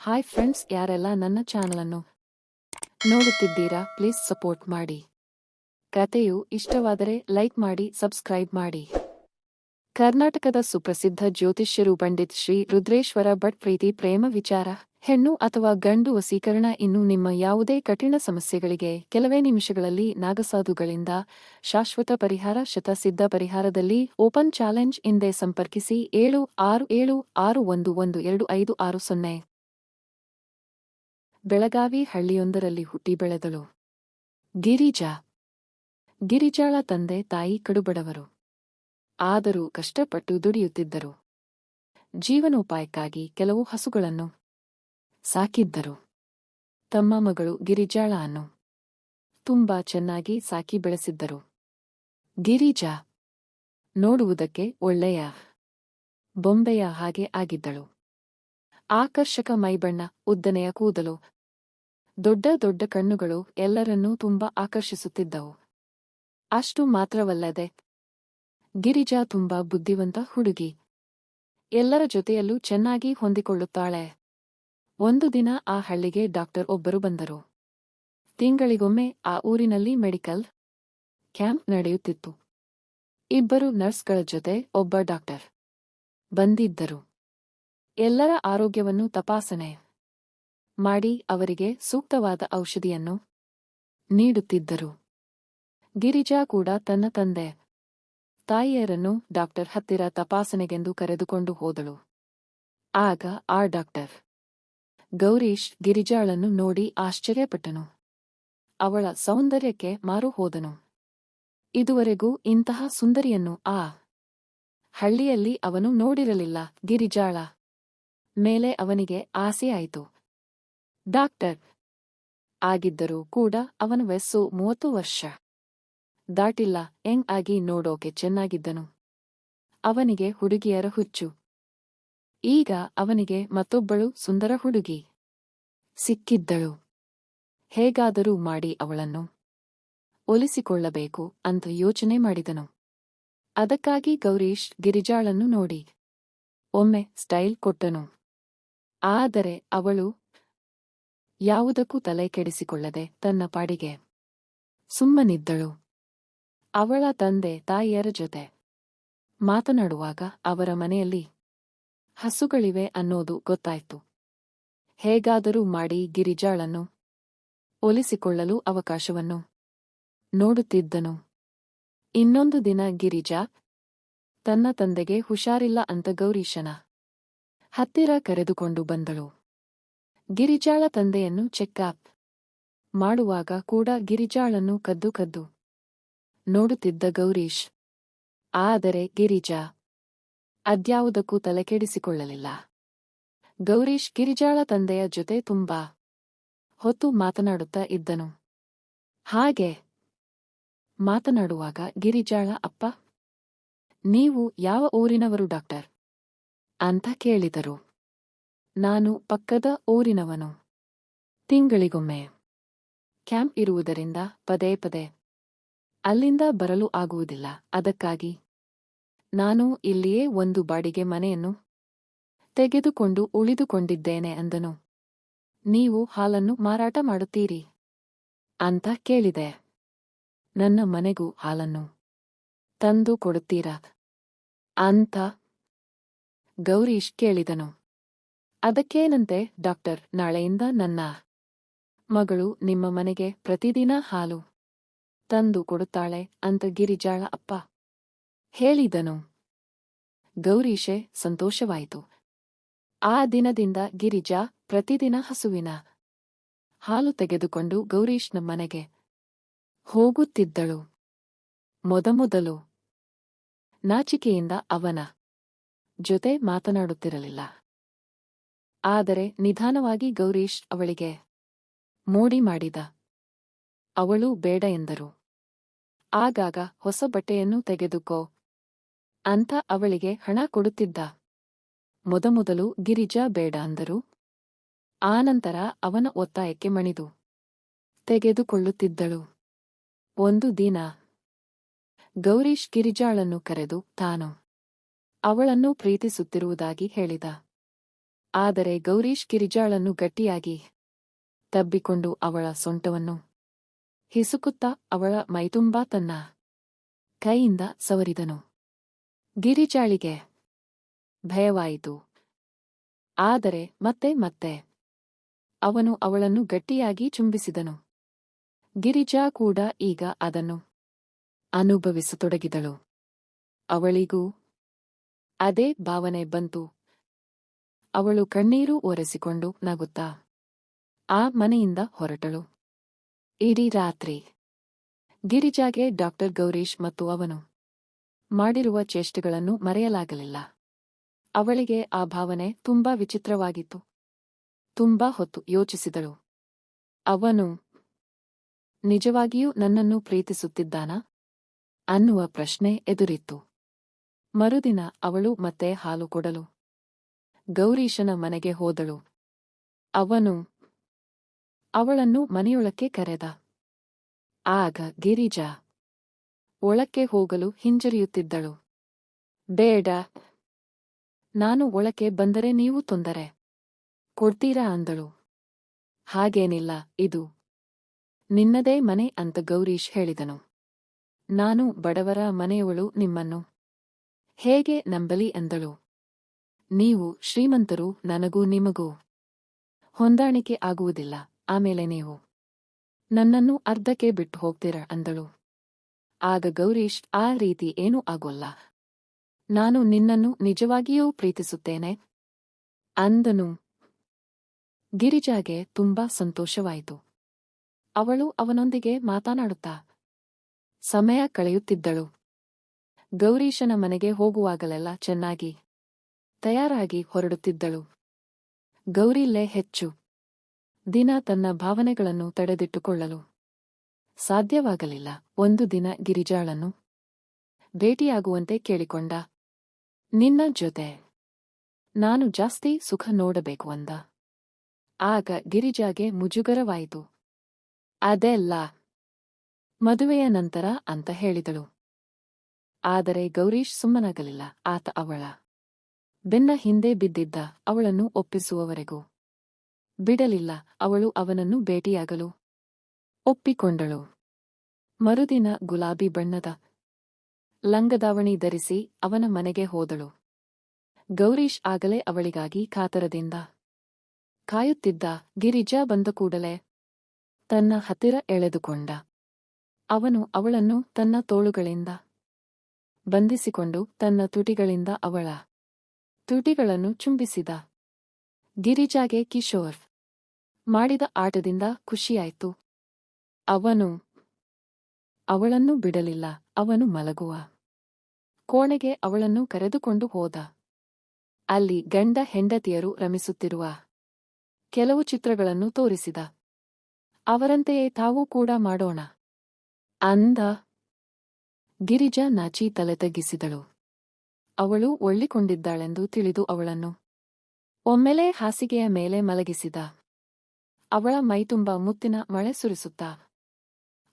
Hi friends ಯಾರೆಲ್ಲ ನನ್ನ ಚಾನಲನ್ನು ನೋಡುತ್ತಿದ್ದೀರಾ ಪ್ಲೀಸ್ ಸಪೋರ್ಟ್ ಮಾಡಿ. ಕತೆಯು ಇಷ್ಟವಾದರೆ ಲೈಕ್ ಮಾಡಿ ಸಬ್ಸ್ಕ್ರೈಬ್ ಮಾಡಿ. ಕರ್ನಾಟಕದ ಸುಪ್ರಸಿದ್ಧ ಜ್ಯೋತಿಷ್ಯರು ಪಂಡಿತ್ ಶ್ರೀ ರುದ್ರೇಶ್ವರ ಭಟ್ ಪ್ರೀತಿ, ಪ್ರೇಮ, ವಿಚಾರ, ಹೆಣ್ಣು ಅಥವಾ ಗಂಡು ವಸೀಕರಣ ಇನ್ನು ನಿಮ್ಮ ಯಾವುದೇ ಕಠಿಣ ಸಮಸ್ಯೆಗಳಿಗೆ ಕೆಲವೇ ನಿಮಿಷಗಳಲ್ಲಿ ನಾಗಸಾಧುಗಳಿಂದ ಶಾಶ್ವತ ಪರಿಹಾರ, ಶತಸಿದ್ಧ ಪರಿಹಾರದಲ್ಲಿ ಓಪನ್ ಚಾಲೆಂಜ್ ಹಿಂದೆ ಸಂಪರ್ಕಿಸಿ ಏಳು ಆರು ಏಳು ಆರು ಒಂದು ಒಂದು ಎರಡು ಐದು ಆರು ಸೊನ್ನೆ. ಬೆಳಗಾವಿ ಹಳ್ಳಿಯೊಂದರಲ್ಲಿ ಹುಟ್ಟಿ ಬೆಳೆದಳು. ಗಿರಿಜಾ. ಗಿರಿಜಾಳ ತಂದೆ ತಾಯಿ ಕಡುಬಡವರು. ಆದರೂ ಕಷ್ಟಪಟ್ಟು ದುಡಿಯುತ್ತಿದ್ದರು. ಜೀವನೋಪಾಯಕ್ಕಾಗಿ ಕೆಲವು ಹಸುಗಳನ್ನು ಸಾಕಿದ್ದರು. ತಮ್ಮ ಮಗಳು ಗಿರಿಜಾಳ ಅನ್ನು ತುಂಬಾ ಚೆನ್ನಾಗಿ ಸಾಕಿ ಬೆಳೆಸಿದ್ದರು. ಗಿರಿಜಾ ನೋಡುವುದಕ್ಕೆ ಒಳ್ಳೆಯ ಬೊಂಬೆಯ ಹಾಗೆ ಆಗಿದ್ದಳು. ಆಕರ್ಷಕ ಮೈಬಣ್ಣ, ಉದ್ದನೆಯ ಕೂದಲು. ದೊಡ್ಡ ದೊಡ್ಡ ಕಣ್ಣುಗಳು ಎಲ್ಲರನ್ನೂ ತುಂಬಾ ಆಕರ್ಷಿಸುತ್ತಿದ್ದವು. ಅಷ್ಟು ಮಾತ್ರವಲ್ಲದೆ, ಗಿರಿಜಾ ತುಂಬಾ ಬುದ್ಧಿವಂತ ಹುಡುಗಿ. ಎಲ್ಲರ ಜೊತೆಯಲ್ಲೂ ಚೆನ್ನಾಗಿ ಹೊಂದಿಕೊಳ್ಳುತ್ತಾಳೆ. ಒಂದು ದಿನ ಆ ಹಳ್ಳಿಗೆ ಡಾಕ್ಟರ್ ಒಬ್ಬರು ಬಂದರು. ತಿಂಗಳಿಗೊಮ್ಮೆ ಆ ಊರಿನಲ್ಲಿ ಮೆಡಿಕಲ್ ಕ್ಯಾಂಪ್ ನಡೆಯುತ್ತಿತ್ತು. ಇಬ್ಬರು ನರ್ಸ್ಗಳ ಜೊತೆ ಒಬ್ಬ ಡಾಕ್ಟರ್ ಬಂದಿದ್ದರು. ಎಲ್ಲರ ಆರೋಗ್ಯವನ್ನು ತಪಾಸಣೆ ಮಾಡಿ ಅವರಿಗೆ ಸೂಕ್ತವಾದ ಔಷಧಿಯನ್ನು ನೀಡುತ್ತಿದ್ದರು. ಗಿರಿಜಾ ಕೂಡ ತನ್ನ ತಂದೆ, ತಾಯಿಯರನ್ನು ಡಾಕ್ಟರ್ ಹತ್ತಿರ ತಪಾಸಣೆಗೆಂದು ಕರೆದುಕೊಂಡು ಹೋದಳು. ಆಗ ಆ ಡಾಕ್ಟರ್ ಗೌರೀಶ್ ಗಿರಿಜಾಳನ್ನು ನೋಡಿ ಆಶ್ಚರ್ಯಪಟ್ಟನು. ಅವಳ ಸೌಂದರ್ಯಕ್ಕೆ ಮಾರು ಹೋದನು. ಇದುವರೆಗೂ ಇಂತಹ ಸುಂದರಿಯನ್ನು ಆ ಹಳ್ಳಿಯಲ್ಲಿ ಅವನು ನೋಡಿರಲಿಲ್ಲ. ಗಿರಿಜಾಳ ಮೇಲೆ ಅವನಿಗೆ ಆಸೆಯಾಯಿತು ಡಾಕ್ಟರ್ ಆಗಿದ್ದರೂ ಕೂಡ ಅವನ ವಯಸ್ಸು ಮೂವತ್ತು ವರ್ಷ. ದಾಟಿಲ್ಲ ಎಂಗ್ ಆಗಿ ನೋಡೋಕೆ ಚೆನ್ನಾಗಿದ್ದನು. ಅವನಿಗೆ ಹುಡುಗಿಯರ ಹುಚ್ಚು. ಈಗ ಅವನಿಗೆ ಮತ್ತೊಬ್ಬಳು ಸುಂದರ ಹುಡುಗಿ ಸಿಕ್ಕಿದ್ದಳು. ಹೇಗಾದರೂ ಮಾಡಿ ಅವಳನ್ನು ಒಲಿಸಿಕೊಳ್ಳಬೇಕು ಅಂತ ಯೋಚನೆ ಮಾಡಿದನು. ಅದಕ್ಕಾಗಿ ಗೌರೀಶ್ ಗಿರಿಜಾಳನ್ನು ನೋಡಿ. ಒಮ್ಮೆ ಸ್ಟೈಲ್ ಕೊಟ್ಟನು. ಆದರೆ ಅವಳು ಯಾವುದಕ್ಕೂ ತಲೆ ಕೆಡಿಸಿಕೊಳ್ಳದೆ ತನ್ನ ಪಾಡಿಗೆ ಸುಮ್ಮನಿದ್ದಳು. ಅವಳ ತಂದೆ ತಾಯಿಯರ ಜೊತೆ ಮಾತನಾಡುವಾಗ ಅವರ ಮನೆಯಲ್ಲಿ ಹಸುಗಳಿವೆ ಅನ್ನೋದು ಗೊತ್ತಾಯ್ತು. ಹೇಗಾದರೂ ಮಾಡಿ ಗಿರಿಜಾಳನ್ನು ಒಲಿಸಿಕೊಳ್ಳಲು ಅವಕಾಶವನ್ನು ನೋಡುತ್ತಿದ್ದನು. ಇನ್ನೊಂದು ದಿನ ಗಿರಿಜಾ ತನ್ನ ತಂದೆಗೆ ಹುಷಾರಿಲ್ಲ ಅಂತ ಗೌರೀಶನ ಹತ್ತಿರ ಕರೆದುಕೊಂಡು ಬಂದಳು. ಗಿರಿಜಾಳ ತಂದೆಯನ್ನು ಚೆಕ್ಅಪ್ ಮಾಡುವಾಗ ಕೂಡ ಗಿರಿಜಾಳನ್ನು ಕದ್ದು ಕದ್ದು ನೋಡುತ್ತಿದ್ದ ಗೌರೀಶ್, ಆದರೆ ಗಿರಿಜಾ, ಅದ್ಯಾವುದಕ್ಕೂ ತಲೆಕೆಡಿಸಿಕೊಳ್ಳಲಿಲ್ಲ. ಗೌರೀಶ್ ಗಿರಿಜಾಳ ತಂದೆಯ ಜೊತೆ ತುಂಬಾ ಹೊತ್ತು ಮಾತನಾಡುತ್ತಾ ಇದ್ದನು. ಹಾಗೆ ಮಾತನಾಡುವಾಗ ಗಿರಿಜಾಳ, ಅಪ್ಪ, ನೀವು ಯಾವ ಊರಿನವರು ಡಾಕ್ಟರ್? ಅಂತ ಕೇಳಿದರು. ನಾನು ಪಕ್ಕದ ಊರಿನವನು. ತಿಂಗಳಿಗೊಮ್ಮೆ. ಕ್ಯಾಂಪ್ ಇರುವುದರಿಂದ ಪದೇ ಪದೇ. ಅಲ್ಲಿಂದ ಬರಲು ಆಗುವುದಿಲ್ಲ, ಅದಕ್ಕಾಗಿ. ನಾನು ಇಲ್ಲಿಯೇ ಒಂದು ಬಾಡಿಗೆ ಮನೆಯನ್ನು ತೆಗೆದುಕೊಂಡು ಉಳಿದುಕೊಂಡಿದ್ದೇನೆ ಅಂದನು. ನೀವು ಹಾಲನ್ನು ಮಾರಾಟ ಮಾಡುತ್ತೀರಿ? ಅಂತ ಕೇಳಿದೆ. ನನ್ನ ಮನೆಗೂ ಹಾಲನ್ನು ತಂದು ಕೊಡುತ್ತೀರಾ? ಅಂತ ಗೌರೀಶ್ ಕೇಳಿದನು. ಅದಕ್ಕೇನಂತೆ, ಡಾಕ್ಟರ್, ನಾಳೆಯಿಂದ ನನ್ನ ಮಗಳು ನಿಮ್ಮ ಮನೆಗೆ ಪ್ರತಿದಿನ ಹಾಲು ತಂದು ಕೊಡುತ್ತಾಳೆ ಅಂತ ಗಿರಿಜಾಳ ಅಪ್ಪ ಹೇಳಿದನು. ಗೌರೀಶೆ, ಸಂತೋಷವಾಯಿತು. ಆ ದಿನದಿಂದ ಗಿರಿಜಾ ಪ್ರತಿದಿನ ಹಸುವಿನ ಹಾಲು ತೆಗೆದುಕೊಂಡು ಗೌರೀಶ್ನ ಮನೆಗೆ ಹೋಗುತ್ತಿದ್ದಳು. ಮೊದಮೊದಲು ನಾಚಿಕೆಯಿಂದ ಅವನ ಜೊತೆ ಮಾತನಾಡುತ್ತಿರಲಿಲ್ಲ. ಆದರೆ ನಿಧಾನವಾಗಿ ಗೌರೀಶ್ ಅವಳಿಗೆ ಮೋಡಿ ಮಾಡಿದ. ಅವಳು ಬೇಡ ಎಂದರು. ಆಗಾಗ ಹೊಸ ಬಟ್ಟೆಯನ್ನು ತೆಗೆದುಕೋ. ಅಂತ ಅವಳಿಗೆ ಹಣ ಕೊಡುತ್ತಿದ್ದ. ಮೊದಮೊದಲು ಗಿರಿಜಾ ಬೇಡ ಅಂದರು. ಆನಂತರ ಅವನ ಒತ್ತಾಯಕ್ಕೆ ಮಣಿದು. ತೆಗೆದುಕೊಳ್ಳುತ್ತಿದ್ದಳು. ಒಂದು ದಿನ. ಗೌರೀಶ್ ಗಿರಿಜಾಳನ್ನು ಕರೆದು ತಾನು ಅವಳನ್ನು ಪ್ರೀತಿಸುತ್ತಿರುವುದಾಗಿ ಹೇಳಿದ. ಆದರೆ ಗೌರೀಶ್ ಗಿರಿಜಾಳನ್ನು ಗಟ್ಟಿಯಾಗಿ ತಬ್ಬಿಕೊಂಡು ಅವಳ ಸೊಂಟವನ್ನು ಹಿಸುಕುತ್ತಾ ಅವಳ ಮೈತುಂಬಾ ತನ್ನ ಕೈಯಿಂದ ಸವರಿದನು. ಗಿರಿಜಾಳಿಗೆ ಭಯವಾಯಿತು. ಆದರೆ ಮತ್ತೆ ಮತ್ತೆ ಅವನು ಅವಳನ್ನು ಗಟ್ಟಿಯಾಗಿ ಚುಂಬಿಸಿದನು. ಗಿರಿಜಾ ಕೂಡ ಈಗ ಅದನ್ನು ಅನುಭವಿಸತೊಡಗಿದಳು. ಅವಳಿಗೂ ಅದೇ ಭಾವನೆ ಬಂತು. ಅವಳು ಕಣ್ಣೀರು ಒರೆಸಿಕೊಂಡು ನಗುತ್ತಾ, ಆ ಮನೆಯಿಂದ ಹೊರಟಳು. ಇಡೀ ರಾತ್ರಿ ಗಿರಿಜಾಗೆ ಡಾಕ್ಟರ್ ಗೌರೀಶ್ ಮತ್ತು ಅವನು ಮಾಡಿರುವ ಚೇಷ್ಟೆಗಳನ್ನು ಮರೆಯಲಾಗಲಿಲ್ಲ. ಅವಳಿಗೆ ಆ ಭಾವನೆ ತುಂಬಾ ವಿಚಿತ್ರವಾಗಿತ್ತು. ತುಂಬಾ ಹೊತ್ತು ಯೋಚಿಸಿದಳು. ಅವನು, ನಿಜವಾಗಿಯೂ ನನ್ನನ್ನು ಪ್ರೀತಿಸುತ್ತಿದ್ದಾನಾ? ಅನ್ನುವ ಪ್ರಶ್ನೆ ಎದುರಿತ್ತು. ಮರುದಿನ ಅವಳು ಮತ್ತೆ ಹಾಲು ಕೊಡಲು. ಗೌರೀಶನ ಮನೆಗೆ ಹೋದಳು. ಅವನು ಅವಳನ್ನು ಮನೆಯೊಳಕ್ಕೆ ಕರೆದ. ಆಗ ಗಿರಿಜಾ ಒಳಕ್ಕೆ ಹೋಗಲು ಹಿಂಜರಿಯುತ್ತಿದ್ದಳು. ಬೇಡ, ನಾನು ಒಳಕ್ಕೆ ಬಂದರೆ ನೀವು ತೊಂದರೆ ಕೊಡ್ತೀರಾ ಅಂದಳು. ಹಾಗೇನಿಲ್ಲ, ಇದು ನಿನ್ನದೇ ಮನೆ ಅಂತ ಗೌರೀಶ್ ಹೇಳಿದನು. ನಾನು ಬಡವರ ಮನೆಯವಳು ನಿಮ್ಮನ್ನು. ಹೇಗೆ ನಂಬಲಿ ಎಂದಳು. ನೀವು ಶ್ರೀಮಂತರು, ನನಗೂ ನಿಮಗೂ ಹೊಂದಾಣಿಕೆ ಆಗುವುದಿಲ್ಲ, ಆಮೇಲೆ ನೀವು ನನ್ನನ್ನು ಅರ್ಧಕ್ಕೆ ಬಿಟ್ಟು ಹೋಗ್ತೀರ ಅಂದಳು. ಆಗ ಗೌರೀಶ್, ಆ ರೀತಿ ಏನೂ ಆಗೋಲ್ಲ. ನಾನು ನಿನ್ನನ್ನು ನಿಜವಾಗಿಯೂ ಪ್ರೀತಿಸುತ್ತೇನೆ. ಅಂದನು. ಗಿರಿಜಾಗೆ ತುಂಬಾ ಸಂತೋಷವಾಯಿತು. ಅವಳು ಅವನೊಂದಿಗೆ ಮಾತನಾಡುತ್ತಾ ಸಮಯ ಕಳೆಯುತ್ತಿದ್ದಳು. ಗೌರೀಶನ ಮನೆಗೆ ಹೋಗುವಾಗಲೆಲ್ಲ ಚೆನ್ನಾಗಿ ತಯಾರಾಗಿ ಹೊರಡುತ್ತಿದ್ದಳು. ಗೌರಿಲ್ಲೇ ಹೆಚ್ಚು. ದಿನ ತನ್ನ ಭಾವನೆಗಳನ್ನು ತಡೆದಿಟ್ಟುಕೊಳ್ಳಲು ಸಾಧ್ಯವಾಗಲಿಲ್ಲ. ಒಂದು ದಿನ ಗಿರಿಜಾಳನ್ನು ಭೇಟಿಯಾಗುವಂತೆ ಕೇಳಿಕೊಂಡ, ನಿನ್ನ ಜೊತೆ ನಾನು ಜಾಸ್ತಿ ಸುಖ ನೋಡಬೇಕು ಅಂದ. ಆಗ ಗಿರಿಜಾಗೆ ಮುಜುಗರವಾಯಿತು. ಅದೆಲ್ಲ ಮದುವೆಯ ನಂತರ ಅಂತ ಹೇಳಿದಳು. ಆದರೆ ಗೌರೀಶ್ ಸುಮ್ಮನಾಗಲಿಲ್ಲ, ಆತ ಅವಳ ಬೆನ್ನ ಹಿಂದೆ ಬಿದ್ದಿದ್ದ ಅವಳನ್ನು ಒಪ್ಪಿಸುವವರೆಗೂ. ಬಿಡಲಿಲ್ಲ, ಅವಳು ಅವನನ್ನು ಭೇಟಿಯಾಗಲು ಒಪ್ಪಿಕೊಂಡಳು. ಮರುದಿನ ಗುಲಾಬಿ ಬಣ್ಣದ ಲಂಗದಾವಣಿ ಧರಿಸಿ ಅವನ ಮನೆಗೆ ಹೋದಳು. ಗೌರೀಶ್ ಆಗಲೇ ಅವಳಿಗಾಗಿ ಕಾತರದಿಂದ ಕಾಯುತ್ತಿದ್ದ ಗಿರಿಜಾ ಬಂದ ಕೂಡಲೇ ತನ್ನ ಹತ್ತಿರ ಎಳೆದುಕೊಂಡ. ಅವನು ಅವಳನ್ನು ತನ್ನ ತೋಳುಗಳಿಂದ ಬಂಧಿಸಿಕೊಂಡು ತನ್ನ ತುಟಿಗಳಿಂದ ಅವಳ ತುಟಿಗಳನ್ನು ಚುಂಬಿಸಿದ. ಗಿರಿಜಾಗೆ ಕಿಶೋರ್ ಮಾಡಿದ ಆಟದಿಂದ ಖುಷಿಯಾಯ್ತು. ಅವನು, ಅವಳನ್ನು ಬಿಡಲಿಲ್ಲ, ಅವನು ಮಲಗುವ ಕೋಣೆಗೆ ಅವಳನ್ನು ಕರೆದುಕೊಂಡು ಹೋದ. ಅಲ್ಲಿ ಗಂಡ ಹೆಂಡತಿಯರು ರಮಿಸುತ್ತಿರುವ ಕೆಲವು ಚಿತ್ರಗಳನ್ನು ತೋರಿಸಿದ. ಅವರಂತೆಯೇ ತಾವೂ ಕೂಡ ಮಾಡೋಣ. ಅಂದ ಗಿರಿಜಾ ನಾಚಿ ತಲೆ ತಗ್ಗಿಸಿದಳು ಅವಳು ಒಳ್ಳಿಕೊಂಡಿದ್ದಾಳೆಂದು ತಿಳಿದು ಅವಳನ್ನು ಒಮ್ಮೆಲೆ ಹಾಸಿಗೆಯ ಮೇಲೆ ಮಲಗಿಸಿದ. ಅವಳ ಮೈತುಂಬ ಮುತ್ತಿನ ಮಳೆ ಸುರಿಸುತ್ತ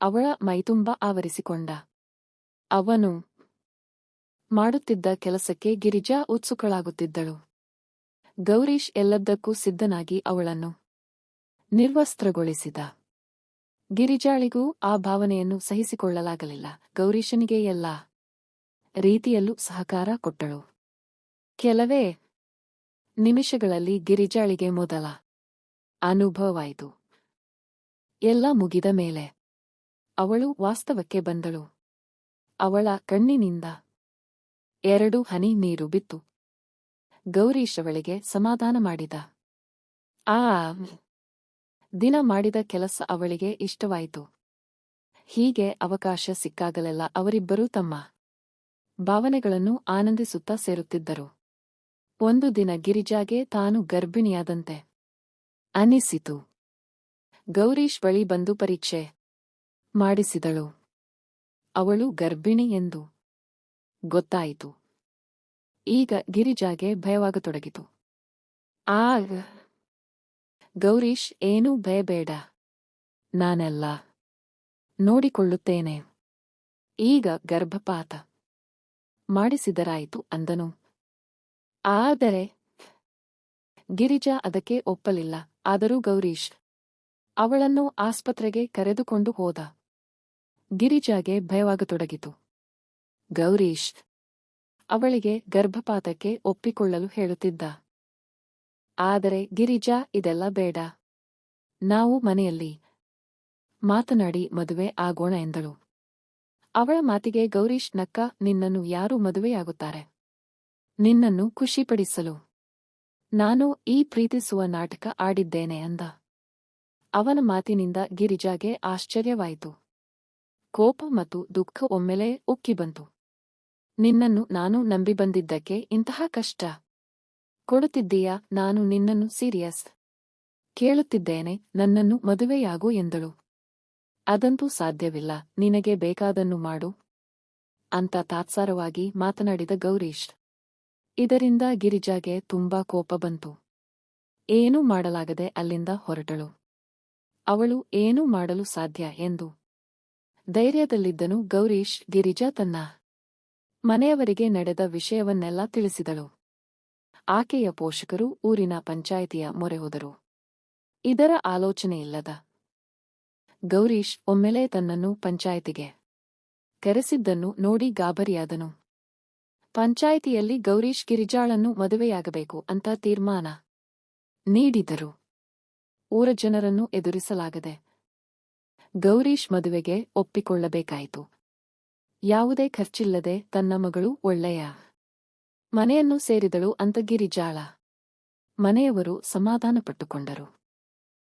ಅವಳ ಮೈತುಂಬ ಆವರಿಸಿಕೊಂಡ. ಅವನು ಮಾಡುತ್ತಿದ್ದ ಕೆಲಸಕ್ಕೆ ಗಿರಿಜಾ ಉತ್ಸುಕಳಾಗುತ್ತಿದ್ದಳು. ಗೌರೀಶ್ ಎಲ್ಲದ್ದಕ್ಕೂ ಸಿದ್ಧನಾಗಿ ಅವಳನ್ನು ನಿರ್ವಸ್ತ್ರಗೊಳಿಸಿದ. ಗಿರಿಜಾಳಿಗೂ ಆ ಭಾವನೆಯನ್ನು ಸಹಿಸಿಕೊಳ್ಳಲಾಗಲಿಲ್ಲ. ಗೌರೀಶನಿಗೆ ಎಲ್ಲ ರೀತಿಯಲ್ಲೂ ಸಹಕಾರ ಕೊಟ್ಟಳು. ಕೆಲವೇ ನಿಮಿಷಗಳಲ್ಲಿ ಗಿರಿಜಾಳಿಗೆ ಮೊದಲ ಅನುಭವವಾಯಿತು. ಎಲ್ಲ ಮುಗಿದ ಮೇಲೆ ಅವಳು ವಾಸ್ತವಕ್ಕೆ ಬಂದಳು. ಅವಳ ಕಣ್ಣಿನಿಂದ ಎರಡು ಹನಿ ನೀರು ಬಿತ್ತು. ಗೌರೀಶ್ ಅವಳಿಗೆ ಸಮಾಧಾನ ಮಾಡಿದ. ಆ ದಿನ ಮಾಡಿದ ಕೆಲಸ ಅವಳಿಗೆ ಇಷ್ಟವಾಯಿತು. ಹೀಗೆ ಅವಕಾಶ ಸಿಕ್ಕಾಗಲೆಲ್ಲ ಅವರಿಬ್ಬರೂ ತಮ್ಮ ಭಾವನೆಗಳನ್ನು ಆನಂದಿಸುತ್ತಾ ಸೇರುತ್ತಿದ್ದರು. ಒಂದು ದಿನ ಗಿರಿಜಾಗೆ ತಾನು ಗರ್ಭಿಣಿಯಾದಂತೆ ಅನಿಸಿತು ಗೌರೀಶ್ ಬಳಿ ಬಂದು ಪರೀಕ್ಷೆ ಮಾಡಿಸಿದಳು. ಅವಳು ಗರ್ಭಿಣಿ ಎಂದು ಗೊತ್ತಾಯಿತು. ಈಗ ಗಿರಿಜಾಗೆ ಭಯವಾಗತೊಡಗಿತು. ಆಗ ಗೌರೀಶ್, ಏನೂ ಭಯಬೇಡ ನಾನೆಲ್ಲ ನೋಡಿಕೊಳ್ಳುತ್ತೇನೆ. ಈಗ ಗರ್ಭಪಾತ ಮಾಡಿಸಿದರಾಯಿತು ಅಂದನು. ಆದರೆ ಗಿರಿಜಾ ಅದಕ್ಕೆ ಒಪ್ಪಲಿಲ್ಲ. ಆದರೂ ಗೌರೀಶ್ ಅವಳನ್ನು ಆಸ್ಪತ್ರೆಗೆ ಕರೆದುಕೊಂಡು ಹೋದ. ಗಿರಿಜಾಗೆ ಭಯವಾಗತೊಡಗಿತು. ಗೌರೀಶ್ ಅವಳಿಗೆ ಗರ್ಭಪಾತಕ್ಕೆ ಒಪ್ಪಿಕೊಳ್ಳಲು ಹೇಳುತ್ತಿದ್ದ. ಆದರೆ ಗಿರಿಜಾ, ಇದೆಲ್ಲ ಬೇಡ. ನಾವು ಮನೆಯಲ್ಲಿ. ಮಾತನಾಡಿ ಮದುವೆ ಆಗೋಣ ಎಂದಳು. ಅವಳ ಮಾತಿಗೆ ಗೌರೀಶ್ ನಕ್ಕ, ನಿನ್ನನ್ನು ಯಾರು ಮದುವೆಯಾಗುತ್ತಾರೆ? ನಿನ್ನನ್ನು ಖುಷಿಪಡಿಸಲು. ನಾನು ಈ ಪ್ರೀತಿಸುವ ನಾಟಕ ಆಡಿದ್ದೇನೆ ಅಂದ. ಅವನ ಮಾತಿನಿಂದ ಗಿರಿಜಾಗೆ ಆಶ್ಚರ್ಯವಾಯಿತು. ಕೋಪ ಮತ್ತು ದುಃಖ ಒಮ್ಮೆಲೇ ಉಕ್ಕಿ ಬಂತು. ನಿನ್ನನ್ನು ನಾನು ನಂಬಿ ಬಂದಿದ್ದಕ್ಕೆ ಇಂತಹ ಕಷ್ಟ. ಕೊಡುತ್ತಿದ್ದೀಯಾ? ನಾನು ನಿನ್ನನ್ನು ಸೀರಿಯಸ್ ಕೇಳುತ್ತಿದ್ದೇನೆ, ನನ್ನನ್ನು ಮದುವೆಯಾಗು ಎಂದಳು. ಅದಂತೂ ಸಾಧ್ಯವಿಲ್ಲ, ನಿನಗೆ ಬೇಕಾದನ್ನು ಮಾಡು ಅಂತ ತಾತ್ಸಾರವಾಗಿ ಮಾತನಾಡಿದ ಗೌರೀಶ್. ಇದರಿಂದ ಗಿರಿಜಾಗೆ ತುಂಬಾ ಕೋಪ ಬಂತು. ಏನೂ ಮಾಡಲಾಗದೆ ಅಲ್ಲಿಂದ ಹೊರಟಳು. ಅವಳು ಏನೂ ಮಾಡಲು ಸಾಧ್ಯ ಎಂದು ಧೈರ್ಯದಲ್ಲಿದ್ದನು ಗೌರೀಶ್. ಗಿರಿಜಾ ತನ್ನ ಮನೆಯವರಿಗೆ ನಡೆದ ವಿಷಯವನ್ನೆಲ್ಲ ತಿಳಿಸಿದಳು. ಆಕೆಯ ಪೋಷಕರು ಊರಿನ ಪಂಚಾಯಿತಿಯ ಮೊರೆ ಹೋದರು. ಇದರ ಆಲೋಚನೆಯಿಲ್ಲದ ಗೌರೀಶ್ ಒಮ್ಮೆಲೇ ತನ್ನನ್ನು ಪಂಚಾಯಿತಿಗೆ ಕರೆಸಿದ್ದನ್ನು ನೋಡಿ ಗಾಬರಿಯಾದನು. ಪಂಚಾಯಿತಿಯಲ್ಲಿ ಗೌರೀಶ್ ಗಿರಿಜಾಳನ್ನು ಮದುವೆಯಾಗಬೇಕು ಅಂತ ತೀರ್ಮಾನ ನೀಡಿದರು. ಊರ ಜನರನ್ನು ಎದುರಿಸಲಾಗದೆ ಗೌರೀಶ್ ಮದುವೆಗೆ ಒಪ್ಪಿಕೊಳ್ಳಬೇಕಾಯಿತು. ಯಾವುದೇ ಖರ್ಚಿಲ್ಲದೆ ತನ್ನ ಮಗಳು ಒಳ್ಳೆಯ ಮನೆಯನ್ನು ಸೇರಿದಳು ಅಂತಗಿರಿಜಾಳ. ಮನೆಯವರು ಸಮಾಧಾನಪಟ್ಟುಕೊಂಡರು.